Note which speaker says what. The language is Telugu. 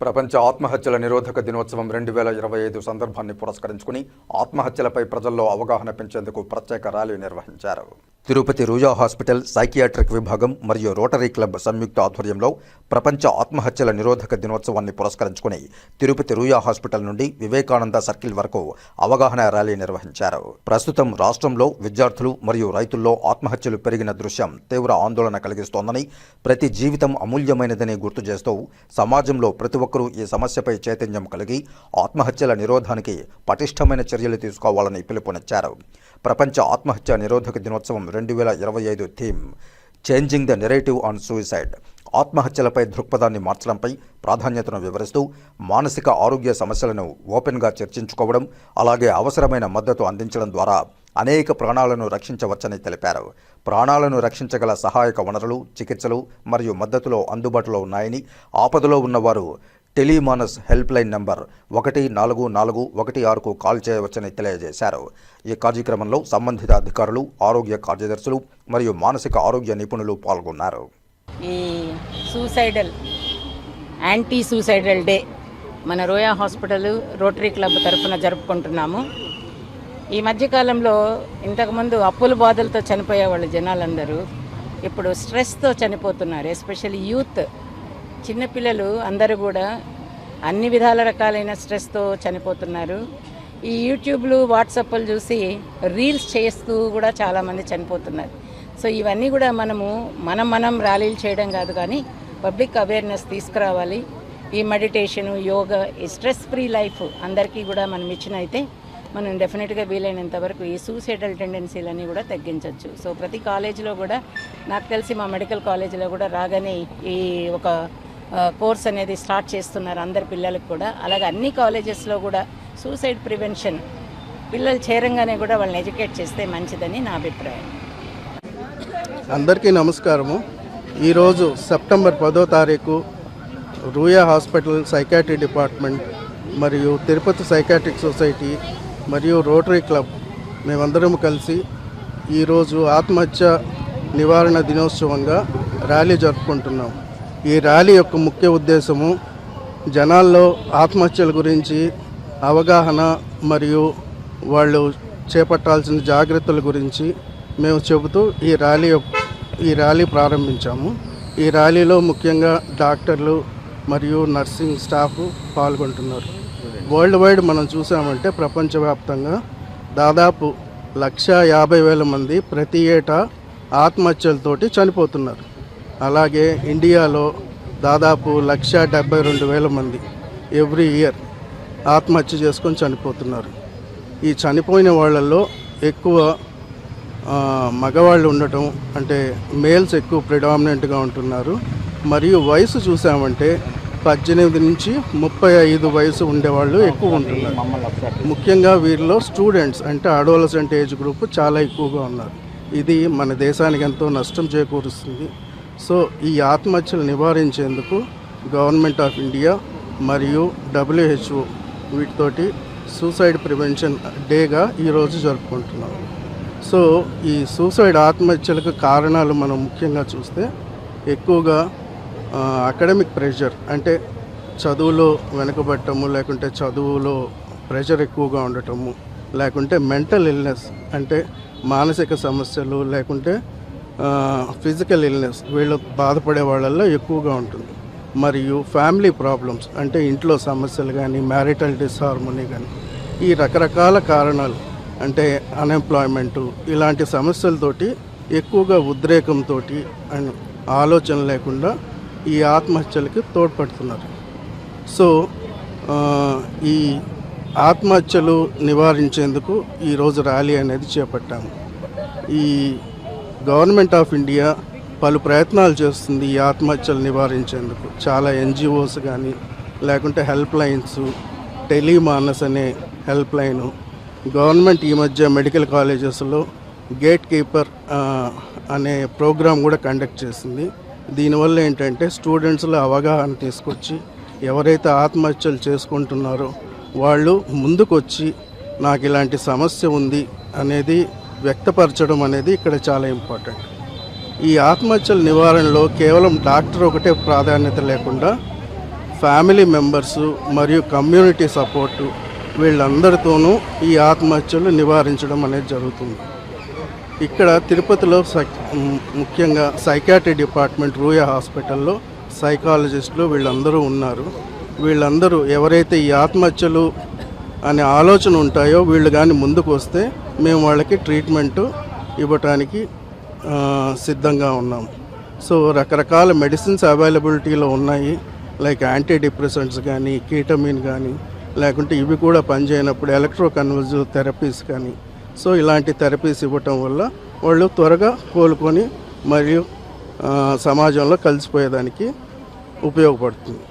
Speaker 1: ప్రపంచ ఆత్మహత్యల నిరోధక దినోత్సవం రెండు వేల ఇరవై ఐదు సందర్భాన్ని పురస్కరించుకుని ఆత్మహత్యలపై ప్రజల్లో అవగాహన పెంచేందుకు ప్రత్యేక ర్యాలీ నిర్వహించారు. తిరుపతి రూజా హాస్పిటల్ సైకియాట్రిక్ విభాగం మరియు రోటరీ క్లబ్ సంయుక్త ఆధ్వర్యంలో ప్రపంచ ఆత్మహత్యల నిరోధక దినోత్సవాన్ని పురస్కరించుకుని తిరుపతి రూయా హాస్పిటల్ నుండి వివేకానంద సర్కిల్ వరకు అవగాహన ర్యాలీ నిర్వహించారు. ప్రస్తుతం రాష్ట్రంలో విద్యార్థులు మరియు రైతుల్లో ఆత్మహత్యలు పెరిగిన దృశ్యం తీవ్ర ఆందోళన కలిగిస్తోందని ప్రతి జీవితం అమూల్యమైనదని గుర్తు చేస్తూ సమాజంలో ప్రతి ఒక్కరూ ఈ సమస్యపై చైతన్యం కలిగి ఆత్మహత్యల నిరోధానికి పటిష్టమైన చర్యలు తీసుకోవాలని పిలుపునిచ్చారు. ప్రపంచ ఆత్మహత్య నిరోధక దినోత్సవం రెండు వేల ఇరవై ఐదు theme changing the narrative on suicide ఆత్మహత్యలపై దృక్పథాన్ని మార్చడంపై ప్రాధాన్యతను వివరిస్తూ మానసిక ఆరోగ్య సమస్యలను ఓపెన్గా చర్చించుకోవడం అలాగే అవసరమైన మద్దతు అందించడం ద్వారా అనేక ప్రాణాలను రక్షించవచ్చని తెలిపారు. ప్రాణాలను రక్షించగల సహాయక వనరులు చికిత్సలు మరియు మద్దతులో అందుబాటులో ఉన్నాయని ఆపదలో ఉన్నవారు టెలిమానస్ హెల్ప్ లైన్ నంబర్ ఒకటి నాలుగు నాలుగు ఒకటి ఆరుకు కాల్ చేయవచ్చని తెలియజేశారు. ఈ కార్యక్రమంలో సంబంధిత అధికారులు ఆరోగ్య కార్యదర్శులు మరియు మానసిక ఆరోగ్య నిపుణులు పాల్గొన్నారు.
Speaker 2: ఈ సూసైడల్ యాంటీ సూసైడల్ డే మన రోయా హాస్పిటల్ రోటరీ క్లబ్ తరఫున జరుపుకుంటున్నాము. ఈ మధ్యకాలంలో ఇంతకుముందు అప్పుల బాధలతో చనిపోయే వాళ్ళు జనాలందరూ ఇప్పుడు స్ట్రెస్తో చనిపోతున్నారు ఎస్పెషల్లీ యూత్. చిన్నపిల్లలు అందరూ కూడా అన్ని విధాల రకాలైన స్ట్రెస్తో చనిపోతున్నారు. ఈ యూట్యూబ్లు వాట్సాప్లు చూసి రీల్స్ చేస్తూ కూడా చాలామంది చనిపోతున్నారు. సో ఇవన్నీ కూడా మనము మనం మనం ర్యాలీలు చేయడం కాదు కానీ పబ్లిక్ అవేర్నెస్ తీసుకురావాలి. ఈ మెడిటేషను యోగా ఈ స్ట్రెస్ ఫ్రీ లైఫ్ అందరికీ కూడా మనం ఇచ్చినైతే మనం డెఫినెట్గా వీలైనంత వరకు ఈ సూసైడల్ టెండెన్సీలన్నీ కూడా తగ్గించవచ్చు సో ప్రతి కాలేజీలో కూడా నాకు తెలిసి మా మెడికల్ కాలేజీలో కూడా రాగానే ఈ ఒక కోర్స్ అనేది స్టార్ట్ చేస్తున్నారు అందరి పిల్లలకు కూడా. అలాగే అన్ని కాలేజెస్లో కూడా సూసైడ్ ప్రివెన్షన్ పిల్లలు చేరంగానే కూడా వాళ్ళని ఎడ్యుకేట్ చేస్తే మంచిదని నా అభిప్రాయం.
Speaker 3: అందరికీ నమస్కారము. ఈరోజు సెప్టెంబర్ పదో తారీఖు రూయా హాస్పిటల్ సైకాట్రీ డిపార్ట్మెంట్ మరియు తిరుపతి సైకాట్రిక్ సొసైటీ మరియు రోటరీ క్లబ్ మేమందరం కలిసి ఈరోజు ఆత్మహత్య నివారణ దినోత్సవంగా ర్యాలీ జరుపుకుంటున్నాం. ఈ ర్యాలీ యొక్క ముఖ్య ఉద్దేశము జనాల్లో ఆత్మహత్యల గురించి అవగాహన మరియు వాళ్ళు చేపట్టాల్సిన జాగ్రత్తల గురించి మేము చెబుతూ ఈ ర్యాలీ యొక్క- ఈ ర్యాలీ ప్రారంభించాము. ఈ ర్యాలీలో ముఖ్యంగా డాక్టర్లు మరియు నర్సింగ్ స్టాఫ్ పాల్గొంటున్నారు. వరల్డ్ వైడ్ మనం చూసామంటే ప్రపంచవ్యాప్తంగా దాదాపు లక్ష యాభై వేల మంది ప్రతి ఏటా ఆత్మహత్యలతోటి చనిపోతున్నారు. అలాగే ఇండియాలో దాదాపు లక్ష డెబ్బై రెండు వేల మంది ఎవ్రీ ఇయర్ ఆత్మహత్య చేసుకొని చనిపోతున్నారు. ఈ చనిపోయిన వాళ్ళల్లో ఎక్కువ మగవాళ్ళు ఉండటం అంటే మేల్స్ ఎక్కువ ప్రిడామినెంట్గా ఉంటున్నారు. మరియు వయసు చూసామంటే పద్దెనిమిది నుంచి ముప్పై ఐదు వయసు ఉండేవాళ్ళు ఎక్కువ ఉంటున్నారు. ముఖ్యంగా వీరిలో స్టూడెంట్స్ అంటే అడోలసెంట్ ఏజ్ గ్రూప్ చాలా ఎక్కువగా ఉన్నారు. ఇది మన దేశానికి ఎంతో నష్టం చేకూరుస్తుంది. సో ఈ ఆత్మహత్యలు నివారించేందుకు గవర్నమెంట్ ఆఫ్ ఇండియా మరియు డబ్ల్యూహెచ్ఓ వీటితోటి సూసైడ్ ప్రివెన్షన్ డేగా ఈరోజు జరుపుకుంటున్నాం. సో ఈ సూసైడ్ ఆత్మహత్యలకు కారణాలు మనం ముఖ్యంగా చూస్తే ఎక్కువగా అకాడమిక్ ప్రెషర్ అంటే చదువులో వెనకబడటము లేకుంటే చదువులో ప్రెషర్ ఎక్కువగా ఉండటము లేకుంటే మెంటల్ ఇల్నెస్ అంటే మానసిక సమస్యలు లేకుంటే ఫిజికల్ ఇల్నెస్ వీళ్ళు బాధపడే వాళ్ళల్లో ఎక్కువగా ఉంటుంది. మరియు ఫ్యామిలీ ప్రాబ్లమ్స్ అంటే ఇంట్లో సమస్యలు కానీ మ్యారిటల్ డిస్హార్మోనీ కానీ ఈ రకరకాల కారణాలు అంటే అన్ఎంప్లాయ్మెంటు ఇలాంటి సమస్యలతోటి ఎక్కువగా ఉద్రేకంతో అండ్ ఆలోచన లేకుండా ఈ ఆత్మహత్యలకి తోడ్పడుతున్నారు. సో ఈ ఆత్మహత్యలు నివారించేందుకు ఈరోజు ర్యాలీ అనేది చేపట్టాము. ఈ గవర్నమెంట్ ఆఫ్ ఇండియా పలు ప్రయత్నాలు చేస్తుంది ఈ ఆత్మహత్యలు నివారించేందుకు. చాలా ఎన్జిఓస్ కానీ లేకుంటే హెల్ప్ లైన్స్ టెలిమానస్ అనే హెల్ప్ లైను గవర్నమెంట్ ఈ మధ్య మెడికల్ కాలేజెస్లో గేట్ కీపర్ అనే ప్రోగ్రాం కూడా కండక్ట్ చేసింది. దీనివల్ల ఏంటంటే స్టూడెంట్స్లో అవగాహన తీసుకొచ్చి ఎవరైతే ఆత్మహత్యలు చేసుకుంటున్నారో వాళ్ళు ముందుకొచ్చి నాకు ఇలాంటి సమస్య ఉంది అనేది వ్యక్తపరచడం అనేది ఇక్కడ చాలా ఇంపార్టెంట్. ఈ ఆత్మహత్యల నివారణలో కేవలం డాక్టర్ ఒకటే ప్రాధాన్యత లేకుండా ఫ్యామిలీ మెంబర్సు మరియు కమ్యూనిటీ సపోర్టు వీళ్ళందరితోనూ ఈ ఆత్మహత్యలు నివారించడం అనేది జరుగుతుంది. ఇక్కడ తిరుపతిలో సై- ముఖ్యంగా సైకాట్రీ డిపార్ట్మెంట్ రూయా హాస్పిటల్లో సైకాలజిస్టులు వీళ్ళందరూ ఉన్నారు. వీళ్ళందరూ ఎవరైతే ఈ ఆత్మహత్యలు అనే ఆలోచన ఉంటాయో వీళ్ళు కానీ ముందుకు వస్తే మేము వాళ్ళకి ట్రీట్మెంట్ ఇవ్వటానికి సిద్ధంగా ఉన్నాం. సో రకరకాల మెడిసిన్స్ అవైలబిలిటీలో ఉన్నాయి. లైక్ యాంటీ డిప్రెసెంట్స్ కానీ కీటమిన్ కానీ లేకుంటే ఇవి కూడా పనిచేయనప్పుడు ఎలక్ట్రో కన్వర్జివ్ థెరపీస్ కానీ సో ఇలాంటి థెరపీస్ ఇవ్వటం వల్ల వాళ్ళు త్వరగా కోలుకొని మరియు సమాజంలో కలిసిపోయేదానికి ఉపయోగపడుతుంది.